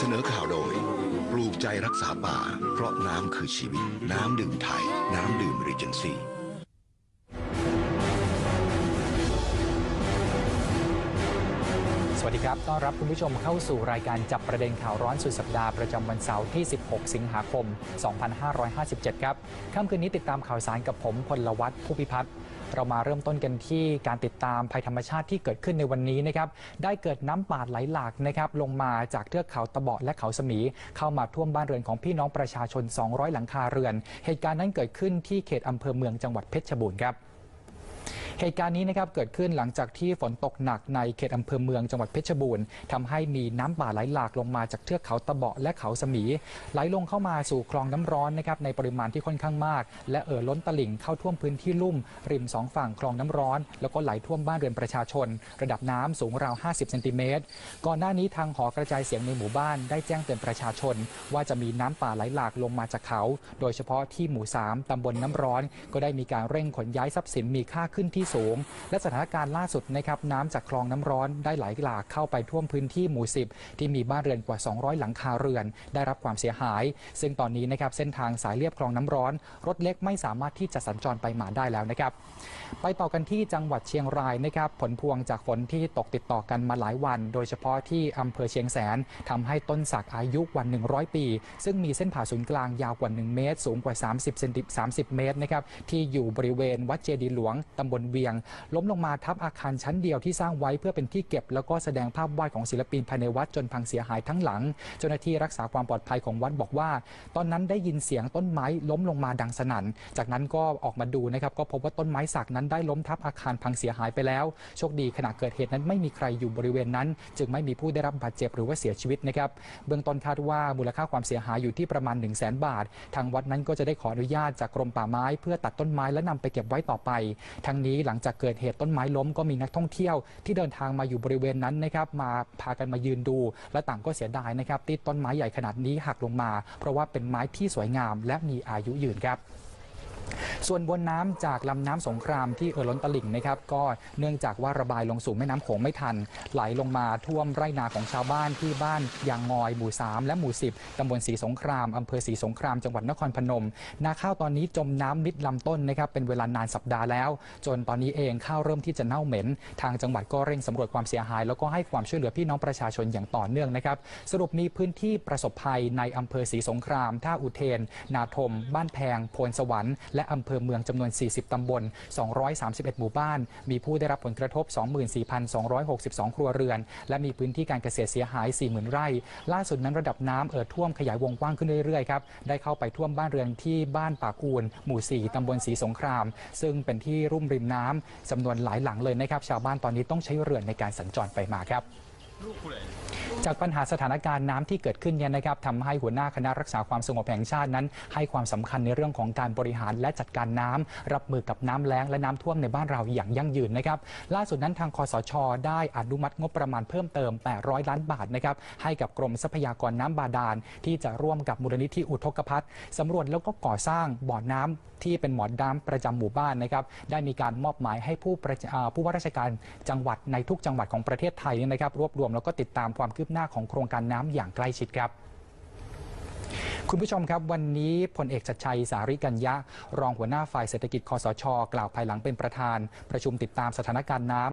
เสนอข่าวโดย ปลูกใจรักษาป่า เพราะน้ำคือชีวิต น้ำดื่มไทย น้ำดื่มรีเจนซีสวัสดีครับ ต้อนรับคุณผู้ชมเข้าสู่รายการจับประเด็นข่าวร้อนสุดสัปดาห์ประจำวันเสาร์ที่ 16 สิงหาคม 2557 ครับ ค่ำคืนนี้ติดตามข่าวสารกับผมพลวัตผู้พิพัฒน์ เรามาเริ่มต้นกันที่การติดตามภัยธรรมชาติที่เกิดขึ้นในวันนี้นะครับได้เกิดน้ำป่าไหลหลากนะครับลงมาจากเทือกเขาตะเบาะและเขาสมี เข้ามาท่วมบ้านเรือนของพี่น้องประชาชน 200 หลังคาเรือน เหตุการณ์นั้นเกิดขึ้นที่เขตอำเภอเมืองจังหวัดเพชรบูรณ์ครับ เหตุการณ์นี้นะครับเกิดขึ้นหลังจากที่ฝนตกหนักในเขตอำเภอเมืองจังหวัดเพชรบูรณ์ทำให้มีน้ำป่าไหลหลากลงมาจากเทือกเขาตะเบาะและเขาสมีไหลลงเข้ามาสู่คลองน้ำร้อนนะครับในปริมาณที่ค่อนข้างมาก และเอ่อล้นตลิ่งเข้าท่วมพื้นที่ลุ่ม ริมสองฝั่งคลองน้ำร้อน แล้วก็ไหลท่วมบ้านเรือนประชาชน ระดับน้ำสูงราว 50เซนติเมตรก่อนหน้านี้ทางหอกระจายเสียงในหมู่บ้านได้แจ้งเตือนประชาชน ว่าจะมีน้ำป่าไหลหลากลงมาจากเขา โดยเฉพาะที่หมู่ 3 ตำบลน้ำร้อน ก็ได้มีการเร่งขนย้ายทรัพย์สินมีค่าขึ้นที่สูง และสถานการณ์ล่าสุดนะครับน้ำจากคลองน้ำร้อนได้ไหลหลากเข้าไปท่วมพื้นที่หมู่ 10 ที่มีบ้านเรือนกว่า 200 หลังคาเรือน ได้รับความเสียหาย ซึ่งตอนนี้นะครับเส้นทางสายเลียบคลองน้ำร้อน รถเล็กไม่สามารถที่จะสัญจรไปมาได้แล้วนะครับ ไปต่อกันที่จังหวัดเชียงรายนะครับผลพวงจากฝนที่ตกติดต่อกันมาหลายวัน โดยเฉพาะที่อำเภอเชียงแสนทำให้ต้นสักอายุกว่า 100 ปี ซึ่งมีเส้นผ่าศูนย์กลางยาวกว่า 1 เมตร สูงกว่า 30เซนติ30 เมตรนะครับที่อยู่บริเวณวัดเจดีหลวงตำบลเวียง ล้มลงมาทับอาคารชั้นเดียวที่สร้างไว้เพื่อเป็นที่เก็บ แล้วก็แสดงภาพวาดของศิลปินภายในวัดจนพังเสียหายทั้งหลัง เจ้าหน้าที่รักษาความปลอดภัยของวัดบอกว่า ตอนนั้นได้ยินเสียงต้นไม้ล้มลงมาดังสนั่น จากนั้นก็ออกมาดูนะครับก็พบว่าต้นไม้สักนั้นได้ล้มทับอาคารพังเสียหายไปแล้ว โชคดีขณะเกิดเหตุนั้นไม่มีใครอยู่บริเวณนั้น จึงไม่มีผู้ได้รับบาดเจ็บหรือว่าเสียชีวิตนะครับเบื้องต้นคาดว่ามูลค่าความเสียหายอยู่ที่ประมาณ 1 0 0 0 0แบาท ทางวัดนั้นก็จะได้ขออนุญาตจากกรมป่าไม้ เพื่อตัดต้นไม้และนำไปเก็บไว้ต่อไป ทั้งนี้หลังจากเกิดเหตุต้นไม้ล้มก็มีนักท่องเที่ยวที่เดินทางมาอยู่บริเวณนั้นนะครับมาพากันมายืนดู และต่างก็เสียดายนะครับที่ต้นไม้ใหญ่ขนาดนี้หักลงมา เพราะว่าเป็นไม้ที่สวยงามและมีอายุยืนครับ ส่วนบนน้ำจากลำน้ำสงครามที่เอ่อล้นตลิ่งนะครับก็เนื่องจากว่าระบายลงสู่แม่น้ำโขงไม่ทัน ไหลลงมาท่วมไร่นาของชาวบ้านที่บ้านยางงอยหมู่ 3 และหมู่ 10ตำบลศรีสงครามอำเภอศรีสงครามจังหวัดนครพนม นาข้าวตอนนี้จมน้ำมิดลำต้นนะครับเป็นเวลานานสัปดาห์แล้ว จนตอนนี้เองข้าวเริ่มที่จะเน่าเหม็น ทางจังหวัดก็เร่งสำรวจความเสียหาย แล้วก็ให้ความช่วยเหลือพี่น้องประชาชนอย่างต่อเนื่องนะครับสรุปมีพื้นที่ประสบภัยในอำเภอศรีสงคราม ท่าอุเทน นาทม บ้านแพงโพนสวรรค์และอำเภอเมืองจำนวน 40 ตำบล 231 หมู่บ้าน มีผู้ได้รับผลกระทบ 24,262 ครัวเรือน และมีพื้นที่การเกษตรเสียหาย 40,000 ไร่ ล่าสุดนั้นระดับน้ำเอ่อท่วมขยายวงกว้างขึ้นเรื่อยๆครับ ได้เข้าไปท่วมบ้านเรือนที่บ้านปากอูนหมู่ 4 ตำบลศรีสงคราม ซึ่งเป็นที่รุ่มริมน้ำจำนวนหลายหลังเลยนะครับ ชาวบ้านตอนนี้ต้องใช้เรือนในการสัญจรไปมาครับ จากปัญหาสถานการณ์น้ำที่เกิดขึ้นเนี่ยนะครับทำให้หัวหน้าคณะรักษาความสงบแห่งชาตินั้น ให้ความสำคัญในเรื่องของการบริหารและจัดการน้ำรับมือกับน้ำแล้งและน้ำท่วมในบ้านเราอย่างยั่งยืนนะครับล่าสุดนั้นทางคอสช ได้อนุมัติงบประมาณเพิ่มเติม 800 ล้านบาทนะครับให้กับกรมทรัพยากรน้ำบาดาล ที่จะร่วมกับมูลนิธิอุทกภัทสำรวจแล้วก็ก่อสร้างบ่อน้ำที่เป็นหมอน้ำประจำหมู่บ้านนะครับได้มีการมอบหมายให้ผู้ผู้ว่าราชการจังหวัดในทุกจังหวัดของประเทศไทยนะครับรวบรวมแล้วก็ติดตามความคืบบหน้าของโครงการน้ำอย่างใกล้ชิดครับคุณผู้ชมครับ วันนี้พลเอกชัดชัยสาริกัญญะ รองหัวหน้าฝ่ายเศรษฐกิจคอสช กล่าวภายหลังเป็นประธาน ประชุมติดตามสถานการณ์น้ำ